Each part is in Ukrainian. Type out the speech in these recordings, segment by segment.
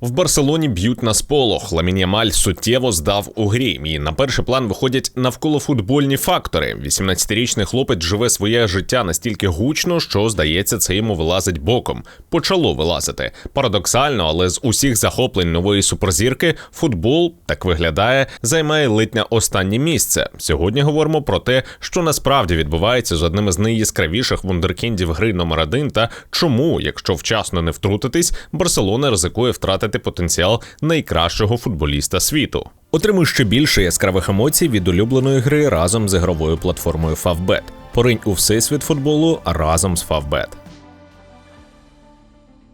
В Барселоні б'ють на сполох. Ламін Ямаль суттєво здав у грі. І на перший план виходять навколофутбольні фактори. 18-річний хлопець живе своє життя настільки гучно, що здається, це йому вилазить боком. Почало вилазити. Парадоксально, але з усіх захоплень нової суперзірки футбол так виглядає, займає не останнє місце. Сьогодні говоримо про те, що насправді відбувається з одним із найяскравіших вундеркіндів гри номер один, та чому, якщо вчасно не втрутитись, Барселона ризикує втратити потенціал найкращого футболіста світу. Отримуй ще більше яскравих емоцій від улюбленої гри разом з ігровою платформою Favbet. Поринь у всесвіт футболу разом з Favbet.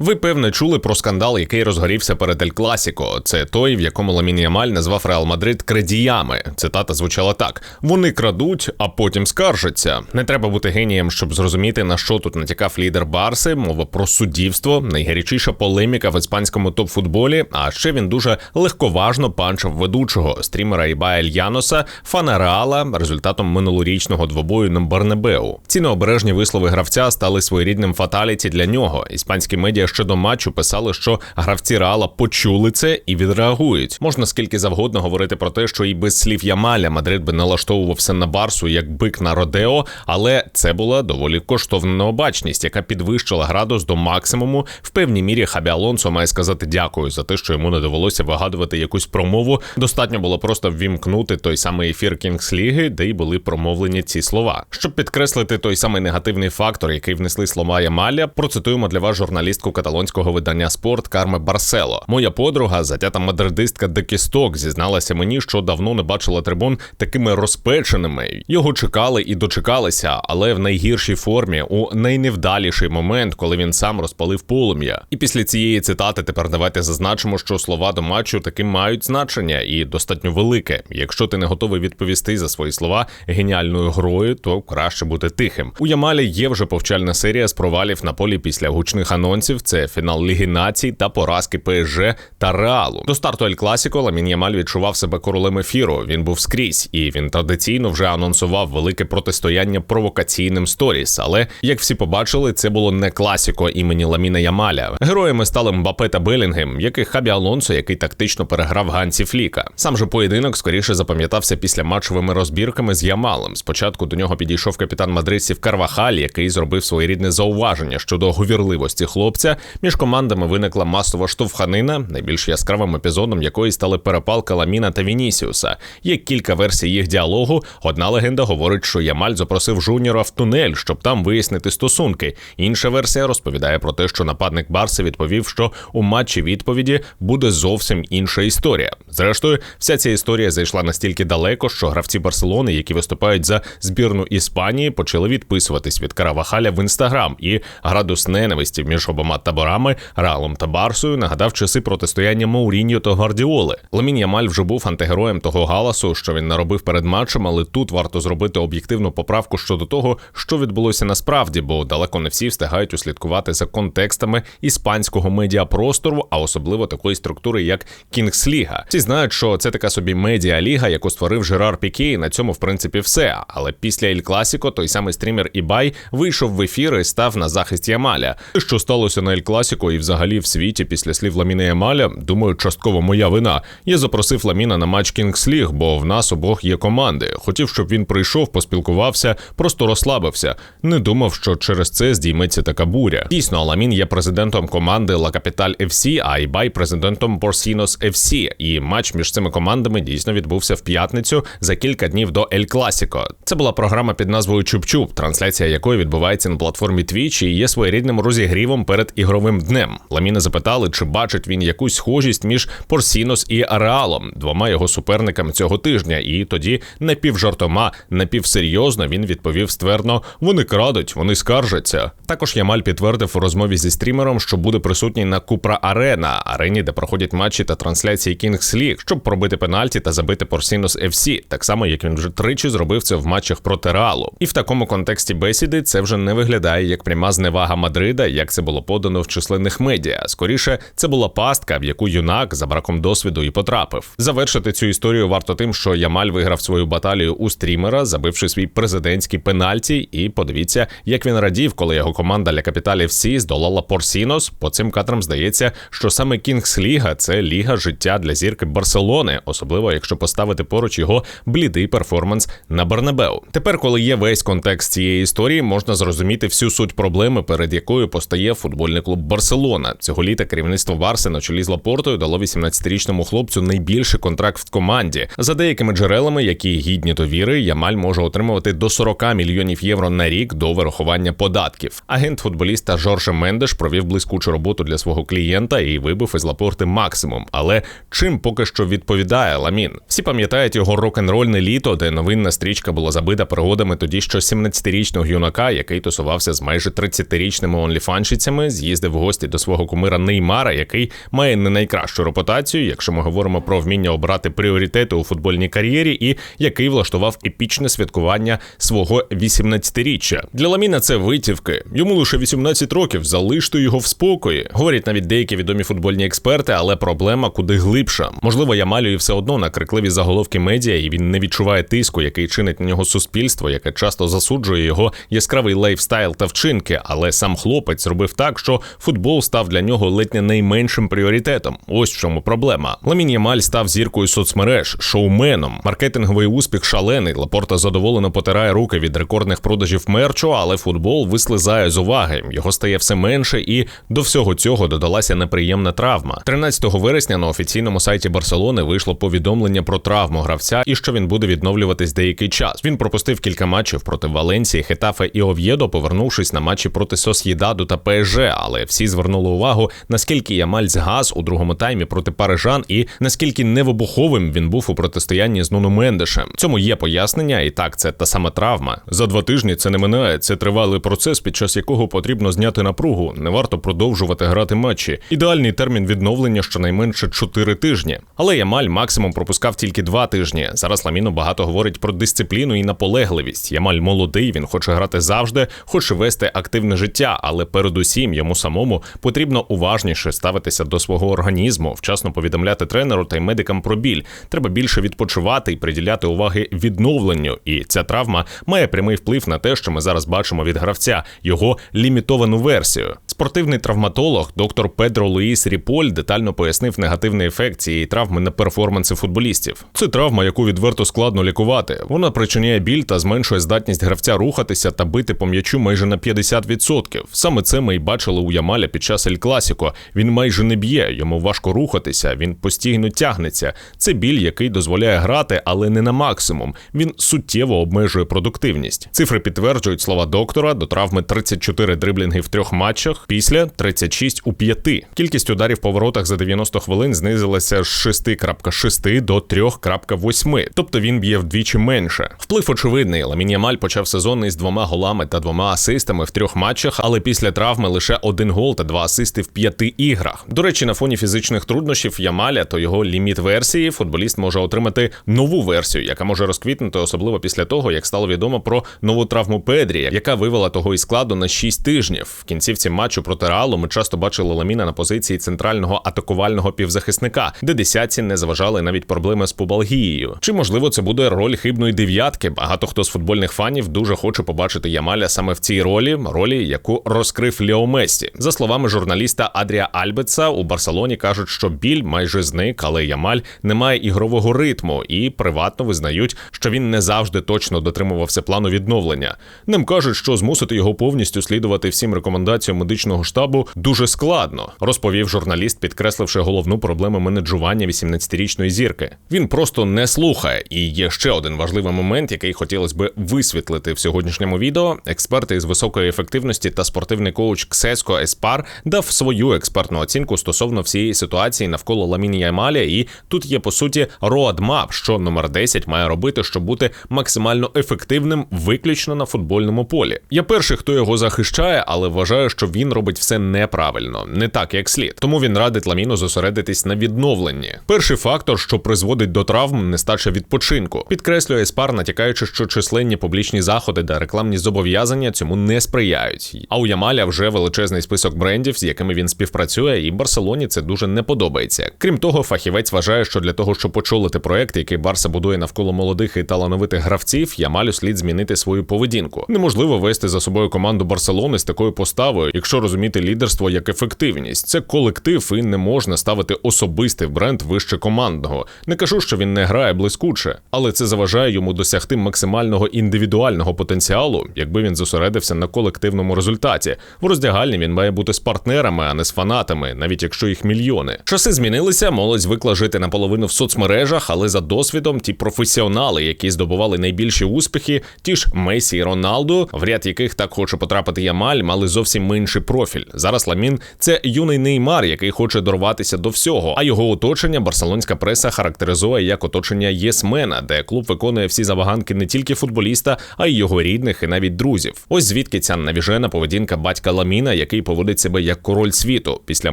Ви певне чули про скандал, який розгорівся перед Ель Класіко. Це той, в якому Ламін Ямаль назвав Реал Мадрид крадіями. Цитата звучала так: вони крадуть, а потім скаржаться. Не треба бути генієм, щоб зрозуміти на що тут натякав лідер Барси. Мова про суддівство, найгарячіша полеміка в іспанському топ-футболі. А ще він дуже легковажно панчив ведучого стрімера Ібая Ельяноса, фана Реала, результатом минулорічного двобою на Барнебеу. Ці необережні вислови гравця стали своєрідним фаталіті для нього. Іспанські медіа ще до матчу писали, що гравці Реала почули це і відреагують. Можна скільки завгодно говорити про те, що і без слів Ямаля Мадрид би налаштовувався на Барсу як бик на Родео, але це була доволі коштовна необачність, яка підвищила градус до максимуму. В певній мірі Хабі Алонсо має сказати дякую за те, що йому не довелося вигадувати якусь промову. Достатньо було просто ввімкнути той самий ефір Кінгс Ліги, де й були промовлені ці слова. Щоб підкреслити той самий негативний фактор, який внесли слова Ямаля, процитуємо для вас журналістку каталонського видання Спорт Карме Барсело. Моя подруга, затята мадридистка Декісток, зізналася мені, що давно не бачила трибун такими розпеченими. Його чекали і дочекалися, але в найгіршій формі у найневдаліший момент, коли він сам розпалив полум'я. І після цієї цитати тепер давайте зазначимо, що слова до матчу таки мають значення і достатньо велике. Якщо ти не готовий відповісти за свої слова геніальною грою, то краще бути тихим. У Ямалі є вже повчальна серія з провалів на полі після гучних анонсів. Це фінал Ліги Націй та поразки ПСЖ та Реалу. До старту Ель Класіко Ламін Ямаль відчував себе королем ефіру. Він був скрізь, і він традиційно вже анонсував велике протистояння провокаційним сторіс. Але як всі побачили, це було не класіко імені Ламіна Ямаля. Героями стали Мбапе та Белінгем, яких Хабі Алонсо, який тактично переграв Гансі Фліка. Сам же поєдинок скоріше запам'ятався після матчевими розбірками з Ямалем. Спочатку до нього підійшов капітан мадридців Карвахаль, який зробив своєрідне зауваження щодо говірливості хлопця. Між командами виникла масова штовханина, найбільш яскравим епізодом якої стали перепалка Ламіна та Вінісіуса. Є кілька версій їх діалогу. Одна легенда говорить, що Ямаль запросив Жуніора в тунель, щоб там вияснити стосунки. Інша версія розповідає про те, що нападник Барси відповів, що у матчі відповіді буде зовсім інша історія. Зрештою, вся ця історія зайшла настільки далеко, що гравці Барселони, які виступають за збірну Іспанії, почали відписуватись від Каравахаля в інстаграм, і градус ненависті між обома таборами Реалом та Барсою нагадав часи протистояння Мауріньо та Гвардіоли. Ламін Ямаль вже був антигероєм того галасу, що він наробив перед матчем, але тут варто зробити об'єктивну поправку щодо того, що відбулося насправді, бо далеко не всі встигають услідкувати за контекстами іспанського медіапростору, а особливо такої структури, як Кінгсліга. Всі знають, що це така собі медіаліга, яку створив Жерар Піке, і на цьому в принципі все. Але після Ель Класіко той самий стрімер Ібай вийшов в ефір і став на захист Ямаля. Що сталося на Ель Класіко і взагалі в світі після слів Ламіна Ямаля, думаю, частково моя вина. Я запросив Ламіна на матч Кінгсліг, бо в нас обох є команди. Хотів, щоб він прийшов, поспілкувався, просто розслабився. Не думав, що через це здійметься така буря. Дійсно, Ламін є президентом команди La Capital FC, а Ібай президентом Porcinos FC. І матч між цими командами дійсно відбувся в п'ятницю за кілька днів до Ель Класіко. Це була програма під назвою Чуп-Чуп, трансляція якої відбувається на платформі Twitch і є своєрідним розігрівом перед ігровим днем. Ламіна запитали, чи бачить він якусь схожість між Порсінос і Ареалом, двома його суперниками цього тижня. І тоді напівжартома, напівсерйозно він відповів ствердно: вони крадуть, вони скаржаться. Також Ямаль підтвердив у розмові зі стрімером, що буде присутній на Купра Арена, арені, де проходять матчі та трансляції Kings League, щоб пробити пенальті та забити Порсінос FC, так само як він вже тричі зробив це в матчах проти Реалу. І в такому контексті бесіди це вже не виглядає як пряма зневага Мадрида, як це було подано подано в численних медіа. Скоріше, це була пастка, в яку юнак за браком досвіду і потрапив. Завершити цю історію варто тим, що Ямаль виграв свою баталію у стрімера, забивши свій президентський пенальті. І подивіться, як він радів, коли його команда Ля Капіталі всі здолала Порсінос. По цим кадрам здається, що саме Кінгс Ліга це ліга життя для зірки Барселони, особливо якщо поставити поруч його блідий перформанс на Бернабеу. Тепер, коли є весь контекст цієї історії, можна зрозуміти всю суть проблеми, перед якою постає футбольний клуб Барселона. Цього літа керівництво Барси на чолі з Лапортою дало 18-річному хлопцю найбільший контракт в команді. За деякими джерелами, які гідні довіри, Ямаль може отримувати до 40 мільйонів євро на рік до вирахування податків. Агент футболіста Жорже Мендеш провів блискучу роботу для свого клієнта і вибив із Лапорти максимум. Але чим поки що відповідає Ламін? Всі пам'ятають його рок-н-рольне літо, де новинна стрічка була забита пригодами тоді, що 17-річного юнака, який тусувався з майже 30-річними онліфанщицями, з'їздив в гості до свого кумира Неймара, який має не найкращу репутацію, якщо ми говоримо про вміння обрати пріоритети у футбольній кар'єрі, і який влаштував епічне святкування свого 18-річчя. Для Ламіна це витівки. Йому лише 18 років. Залиште його в спокої. Говорять навіть деякі відомі футбольні експерти, але проблема куди глибша. Можливо, Ямалію все одно на крикливі заголовки медіа, і він не відчуває тиску, який чинить на нього суспільство, яке часто засуджує його яскравий лайфстайл та вчинки. Але сам хлопець зробив так, що футбол став для нього ледь не найменшим пріоритетом. Ось в чому проблема. Ламін Ямаль став зіркою соцмереж, шоуменом. Маркетинговий успіх шалений. Лапорта задоволено потирає руки від рекордних продажів мерчу, але футбол вислизає з уваги. Його стає все менше, і до всього цього додалася неприємна травма. 13 вересня на офіційному сайті Барселони вийшло повідомлення про травму гравця і що він буде відновлюватись деякий час. Він пропустив кілька матчів проти Валенції, Хетафе і Ов'єдо, повернувшись на матчі проти Сос'єдаду та ПСЖ, але всі звернули увагу, наскільки Ямаль згас у другому таймі проти парижан і наскільки невибуховим він був у протистоянні з Нуно Мендешем. Цьому є пояснення, і так це та сама травма. За два тижні це не минає. Це тривалий процес, під час якого потрібно зняти напругу. Не варто продовжувати грати матчі. Ідеальний термін відновлення щонайменше 4 тижні. Але Ямаль максимум пропускав тільки 2 тижні. Зараз Ламіно багато говорить про дисципліну і наполегливість. Ямаль молодий, він хоче грати завжди, хоче вести активне життя, але передусім йому самому потрібно уважніше ставитися до свого організму, вчасно повідомляти тренеру та й медикам про біль. Треба більше відпочивати і приділяти уваги відновленню. І ця травма має прямий вплив на те, що ми зараз бачимо від гравця, його лімітовану версію. Спортивний травматолог, доктор Педро Луїс Ріполь, детально пояснив негативний ефект цієї травми на перформанси футболістів. Це травма, яку відверто складно лікувати. Вона причиняє біль та зменшує здатність гравця рухатися та бити по м'ячу майже на 50%. Саме це ми й бачили у Ямаля під час Ель Класіко. Він майже не б'є, йому важко рухатися, він постійно тягнеться. Це біль, який дозволяє грати, але не на максимум. Він суттєво обмежує продуктивність. Цифри підтверджують слова доктора до травми 34 дриблінги в трьох матчах, після 36 у п'яти. Кількість ударів по воротах за 90 хвилин знизилася з 6,6 до 3,8. Тобто він б'є вдвічі менше. Вплив очевидний. Ламін Ямаль почав сезон із двома голами та двома асистами в трьох матчах, але після травми лише один гол та два асисти в п'яти іграх. До речі, на фоні фізичних труднощів Ямаля то його ліміт версії футболіст може отримати нову версію, яка може розквітнути, особливо після того, як стало відомо про нову травму Педрі, яка вивела того із складу на 6 тижнів. В кінцівці матчу проти Реалу ми часто бачили Ламіна на позиції центрального атакувального півзахисника, де десятці не заважали навіть проблеми з пубалгією. Чи можливо це буде роль хибної дев'ятки? Багато хто з футбольних фанів дуже хоче побачити Ямаля саме в цій ролі, ролі, яку розкрив Лео Мессі. За словами журналіста Адрія Альбеца, у Барселоні кажуть, що біль майже зник, але Ямаль не має ігрового ритму і приватно визнають, що він не завжди точно дотримувався плану відновлення. Ним кажуть, що змусити його повністю слідувати всім рекомендаціям медичного штабу дуже складно, розповів журналіст, підкресливши головну проблему менеджування 18-річної зірки. Він просто не слухає. І є ще один важливий момент, який хотілося би висвітлити в сьогоднішньому відео. Експерти із високої ефективності та спортивний коуч Ксеско Еспар дав свою експертну оцінку стосовно всієї ситуації навколо Ламіні Ямаля. І тут є по суті роадмап, що номер 10 має робити, щоб бути максимально ефективним виключно на футбольному полі. Я перший, хто його захищає, але вважаю, що він він робить все неправильно, не так як слід. Тому він радить Ламіну зосередитись на відновленні. Перший фактор, що призводить до травм, нестача відпочинку, підкреслює Еспар, натякаючи, що численні публічні заходи та рекламні зобов'язання цьому не сприяють. А у Ямаля вже величезний список брендів, з якими він співпрацює, і Барселоні це дуже не подобається. Крім того, фахівець вважає, що для того, щоб очолити проект, який Барса будує навколо молодих і талановитих гравців, Ямалю слід змінити свою поведінку. Неможливо вести за собою команду Барселони з такою поставою, якщо розуміти лідерство як ефективність. Це колектив, і не можна ставити особистий бренд вище командного. Не кажу, що він не грає блискуче, але це заважає йому досягти максимального індивідуального потенціалу, якби він зосередився на колективному результаті. В роздягальні він має бути з партнерами, а не з фанатами, навіть якщо їх мільйони. Часи змінилися, молодь звикла жити наполовину в соцмережах, але за досвідом ті професіонали, які здобували найбільші успіхи, ті ж Месі і Роналду, в ряд яких так хоче потрапити Ямаль, мали зовсім інший профіль. Зараз Ламін це юний неймар, який хоче дорватися до всього. А його оточення барселонська преса характеризує як оточення єсмена, де клуб виконує всі забаганки не тільки футболіста, а й його рідних і навіть друзів. Ось звідки ця навіжена поведінка батька Ламіна, який поводить себе як король світу. Після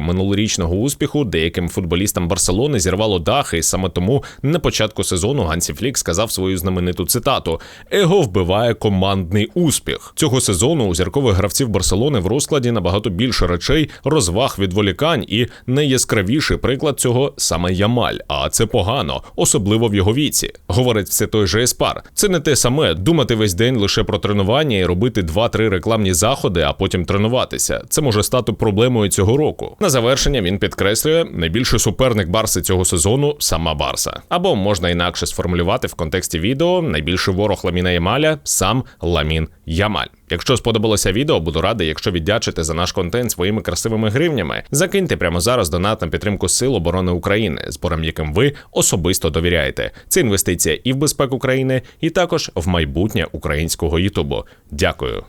минулорічного успіху деяким футболістам Барселони зірвало дахи, і саме тому на початку сезону Гансі Флік сказав свою знамениту цитату: Его вбиває командний успіх. Цього сезону у зіркових гравців Барселони в розкладі набагато більше речей, розваг відволікань і найяскравіший приклад цього саме Ямаль. А це погано, особливо в його віці. Говорить все той же Еспар. Це не те саме думати весь день лише про тренування і робити 2-3 рекламні заходи, а потім тренуватися. Це може стати проблемою цього року. На завершення він підкреслює найбільший суперник Барси цього сезону сама Барса. Або можна інакше сформулювати в контексті відео найбільший ворог Ламіна Ямаля сам Ламін Ямаль. Якщо сподобалося відео, буду радий, якщо віддячите за наш контент своїми красивими гривнями. Закиньте прямо зараз донат на підтримку Сил оборони України, збором яким ви особисто довіряєте. Це інвестиція і в безпеку країни, і також в майбутнє українського Ютубу. Дякую.